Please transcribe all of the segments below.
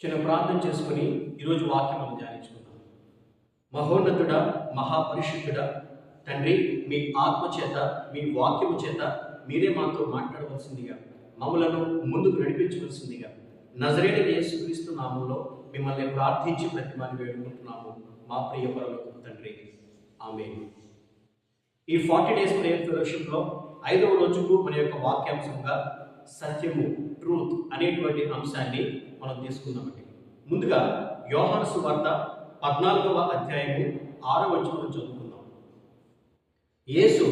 చిన్న ప్రార్థన చేసుకుని ఈరోజు వాక్యం మనం ధ్యానించుకుందాం. మహోన్నతుడ మహాపరిశుద్ధుడ తండ్రి మీ ఆత్మ చేత మీ వాక్యము చేత మీరే మాతో మాట్లాడవలసిందిగా మమ్మలను ముందుకు నడిపించవలసిందిగా నజరేడ యేసుక్రీస్తు నామంలో మిమ్మల్ని ప్రార్థించి ప్రతిమాని వేడుకుంటున్నాము మా ప్రియ తండ్రి. ఆమె ఈ ఫార్టీ డేస్ ప్రేయర్ ఫెలోషిప్లో ఐదవ రోజుకు మన యొక్క వాక్యాంశంగా సత్యము ట్రూత్ అనేటువంటి అంశాన్ని మనం తీసుకుందామండి. ముందుగా యోహాను సువార్త పద్నాలుగవ అధ్యాయము ఆరవ వచనం చదువుకుందాం. యేసు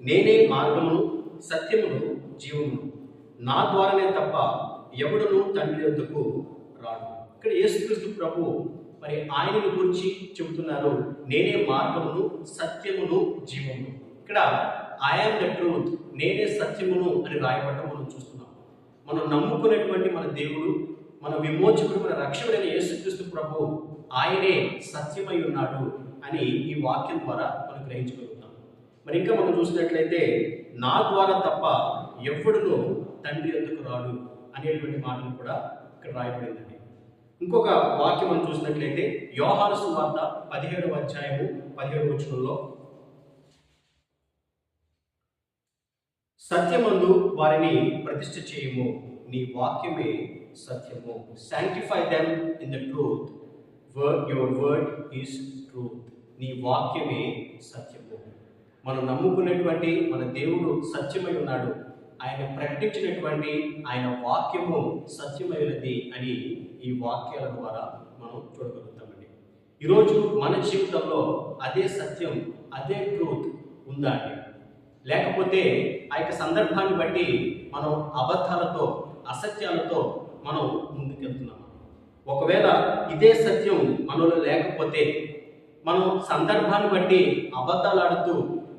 నేనే మార్గమును సత్యమును జీవమును. నా ద్వారానే తప్ప ఎవడును తండ్రి వద్దకు రాడు. ఇక్కడ యేసుక్రీస్తు ప్రభు మరి ఆయనను గురించి చెబుతున్నారు. నేనే మార్గమును సత్యమును జీవమును. ఇక్కడ ఐఆమ్ ద ట్రూత్ నేనే సత్యమును అని రాయబడటం మనం నమ్ముకునేటువంటి మన దేవుడు మన విమోచకుడు మన రక్షకుడైన యేసుక్రీస్తు ప్రభు ఆయనే సత్యమై ఉన్నాడు అని ఈ వాక్యం ద్వారా మనం గ్రహించగలుగుతాం. మరి ఇంకా మనం చూసినట్లయితే నా ద్వారా తప్ప ఎవడును తండ్రి ఎందుకు రాడు అనేటువంటి మాటలు కూడా ఇక్కడ రాయబడిందండి. ఇంకొక వాక్యం మనం చూసినట్లయితే యోహాను సువార్త పదిహేడవ అధ్యాయము పదిహేడు వచనంలో సత్యమందు వారిని ప్రతిష్ఠ చేయము. నీ వాక్యమే సత్యము. Sanctify them in the truth word your word is truth నీ వాక్యమే సత్యము. మనం నమ్ముకున్నటువంటి మన దేవుడు సత్యమై ఉన్నాడు. ఆయన ప్రకటించినటువంటి ఆయన వాక్యము సత్యమైనది అని ఈ వాక్యాల ద్వారా మనం చూడగలుగుతామండి. ఈరోజు మన జీవితంలో అదే సత్యం అదే ట్రూత్ ఉందా అండి? లేకపోతే ఆ యొక్క సందర్భాన్ని బట్టి మనం అబద్ధాలతో అసత్యాలతో మనం ముందుకెళ్తున్నాం. ఒకవేళ ఇదే సత్యం మనలో లేకపోతే మనం సందర్భాన్ని బట్టి అబద్ధాలు ఆడుతూ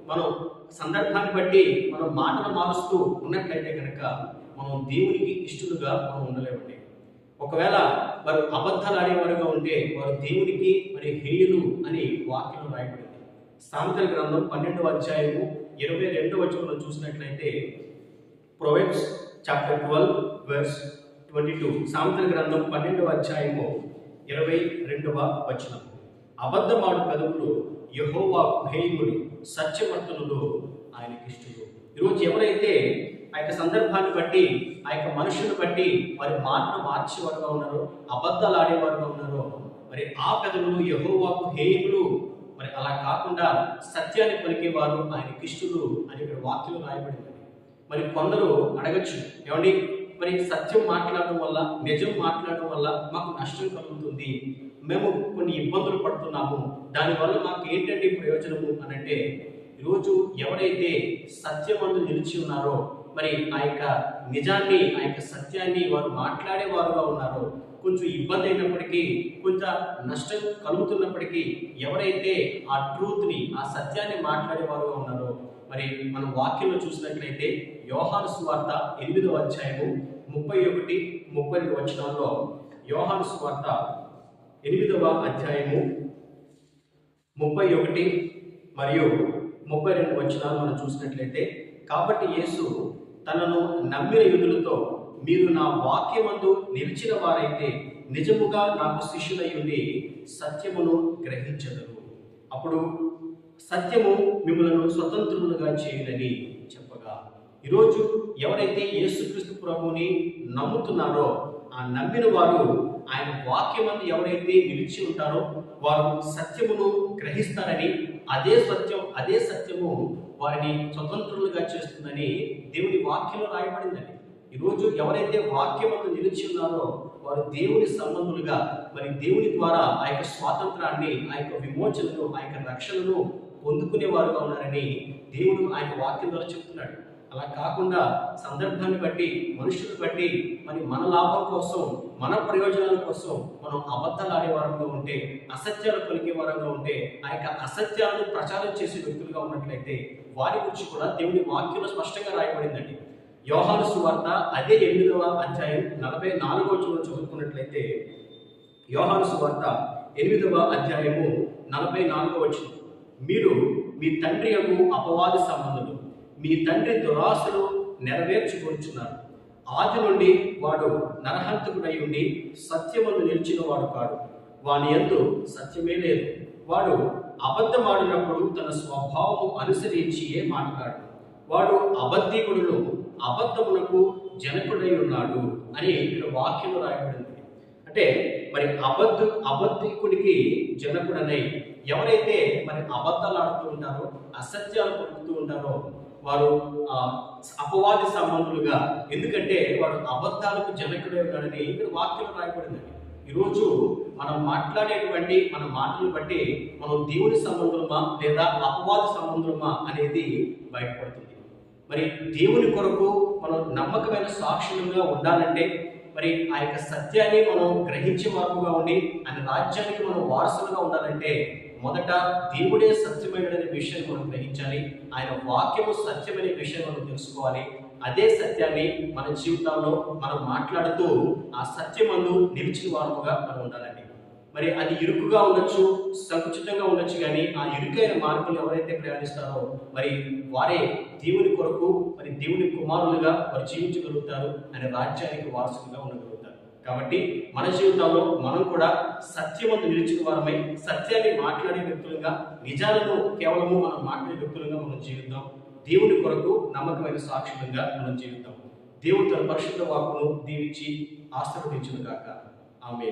మనం సందర్భాన్ని బట్టి మనం మాటలు మారుస్తూ ఉన్నట్లయితే కనుక మనం దేవునికి ఇష్టలుగా మనం ఉండలేమండి. ఒకవేళ వారు అబద్ధాలు ఆడేవారుగా ఉంటే వారు దేవునికి మరి హేయులు అని వాక్యం రాయబడింది. సామెతల గ్రంథం పన్నెండవ అధ్యాయము ఇరవై రెండవ వచనంలో చూసినట్లయితే proverbs chapter twelve verse twenty two సామెతల గ్రంథం పన్నెండవ అధ్యాయము ఇరవై రెండవ వచనం. అబద్ధమాడు కదువులు యహోవా హేయములు సత్యవర్తనుడు ఆయనకి ఇష్టలు ఈరోజు ఎవరైతే ఆ యొక్క సందర్భాన్ని బట్టి ఆ యొక్క మనుషుని బట్టి వారి మాటను మార్చేవారుగా ఉన్నారో అబద్ధాలు ఆడేవారుగా ఉన్నారో మరి ఆ పెదవులు యహోవాకు హేయులు అలా కాకుండా సత్యాన్ని పలికేవారు ఆయన ఇష్టలు అని ఇక్కడ వాక్యం రాయబడింది. మరి కొందరు అడగచ్చు ఏమండి? మరి సత్యం మాట్లాడడం వల్ల నిజం మాట్లాడడం వల్ల మాకు నష్టం కలుగుతుంది. మేము కొన్ని ఇబ్బందులు పడుతున్నాము. దానివల్ల మాకు ఏంటంటే ప్రయోజనము అని అంటే ఈరోజు ఎవరైతే సత్యమందు నిలిచి ఉన్నారో మరి ఆ యొక్క నిజాన్ని ఆ యొక్క సత్యాన్ని వారు మాట్లాడేవారుగా ఉన్నారో కొంచెం ఇబ్బంది అయినప్పటికీ కొంత నష్టం కలుగుతున్నప్పటికీ ఎవరైతే ఆ ట్రూత్ని ఆ సత్యాన్ని మాట్లాడేవారుగా ఉన్నారో మరి మనం వాక్యంలో చూసినట్లయితే యోహాను సువార్త ఎనిమిదవ అధ్యాయము ముప్పై ఒకటి ముప్పై రెండు వచనాల్లో యోహాను సువార్త ఎనిమిదవ అధ్యాయము ముప్పై ఒకటి మరియు ముప్పై రెండు వచనాలు మనం చూసినట్లయితే కాబట్టి యేసు తనను నమ్మిన యుధులతో మీరు నా వాక్యమందు నిలిచిన వారైతే నిజముగా నాకు శిష్యులై ఉండి సత్యమును గ్రహించదరు. అప్పుడు సత్యము మిమ్మలను స్వతంత్రులుగా చేయునని చెప్పగా ఈరోజు ఎవరైతే యేసుక్రీస్తు ప్రభుని నమ్ముతున్నారో ఆ నమ్మిన వారు ఆయన వాక్యమందు ఎవరైతే నిలిచి ఉంటారో వారు సత్యమును గ్రహిస్తారని అదే సత్యం అదే సత్యము వారిని స్వతంత్రులుగా చేస్తుందని దేవుని వాక్యంలో రాయబడిందండి. ఈరోజు ఎవరైతే వాక్యమందు నిలిచి ఉన్నారో వారు దేవుని సంబంధులుగా మరి దేవుని ద్వారా ఆ యొక్క స్వాతంత్రాన్ని ఆ యొక్క విమోచనను ఆ యొక్క రక్షణను పొందుకునేవారుగా ఉన్నారని దేవుడు ఆయన వాక్యం ద్వారా చెప్తున్నాడు. అలా కాకుండా సందర్భాన్ని బట్టి మనుషులను బట్టి మరి మన లాభం కోసం మన ప్రయోజనాల కోసం మనం అబద్ధాలు ఆడేవారంగా ఉంటే అసత్యాలు పలికే వారంగా ఉంటే ఆ యొక్క అసత్యాలను ప్రచారం చేసే వ్యక్తులుగా ఉన్నట్లయితే వారి గురించి కూడా దేవుని వాక్యంలో స్పష్టంగా రాయబడిందండి. యోహాను సువార్త అదే ఎనిమిదవ అధ్యాయం నలభై నాలుగవ చూడ చదువుకున్నట్లయితే యోహాను సువార్త ఎనిమిదవ అధ్యాయము నలభై నాలుగవ వచనం. మీరు మీ తండ్రి యొక్క అపవాది సంబంధులు మీ తండ్రి దురాశలు నెరవేర్చుకొచ్చున్నారు ఆది నుండి వాడు నరహంతకుడై ఉండి సత్యమందు నిలిచిన వాడు కాడు. వాని ఎందు సత్యమే లేదు. వాడు అబద్ధమాడినప్పుడు తన స్వభావము అనుసరించియే మాట్లాడు. వాడు అబద్ధికుడును అబద్ధమునకు జనకుడై ఉన్నాడు అని ఇక్కడ వాక్యం రాయబడింది. అంటే మరి అబద్ధ అబద్ధికుడికి జనకుడనై ఎవరైతే మరి అబద్ధాలు ఆడుతూ ఉంటారో అసత్యాలు పొందుతూ ఉంటారో వారు అపవాది సంబంధులుగా ఎందుకంటే వాడు అబద్ధాలకు జనకుడై ఉన్నాడని ఇక్కడ వాక్యం రాయబడిందండి ఈరోజు మనం మాట్లాడేటువంటి మన మాటలు బట్టి మనం దేవుని సంబంధులమా లేదా అపవాది సంబంధులమా అనేది బయటపడుతుంది. మరి దేవుని కొరకు మనం నమ్మకమైన సాక్షులుగా ఉండాలంటే మరి ఆ యొక్క సత్యాన్ని మనం గ్రహించే మార్పుగా ఉండి ఆయన రాజ్యానికి మనం వారసులుగా ఉండాలంటే మొదట దేవుడే సత్యమైనడనే విషయాన్ని మనం గ్రహించాలి ఆయన వాక్యము సత్యమనే విషయం మనం తెలుసుకోవాలి. అదే సత్యాన్ని మన జీవితాల్లో మనం మాట్లాడుతూ ఆ సత్యమందు నిలిచిన వారముగా మనం ఉండాలండి. మరి అది ఇరుకుగా ఉండొచ్చు సంకుచితంగా ఉండొచ్చు కానీ ఆ ఇరుకైన మార్గంలో ఎవరైతే ప్రయాణిస్తారో మరి వారే దేవుని కొరకు మరి దేవుని కుమారులుగా వారు జీవించగలుగుతారు అనే రాజ్యానికి వారసులుగా ఉండగలుగుతారు. కాబట్టి మన జీవితంలో మనం కూడా సత్యమందు నిలిచిన వారమై సత్యాన్ని మాట్లాడే వ్యక్తులుగా నిజాలను కేవలము మనం మాట్లాడే వ్యక్తులుగా మనం జీవిద్దాం. దేవుని కొరకు నమ్మకమైన సాక్షులుగా మనం జీవిద్దాం. దేవుడు తన పరిశుద్ధ వాకును దీవించి ఆశీర్వదించును కాక ఆమె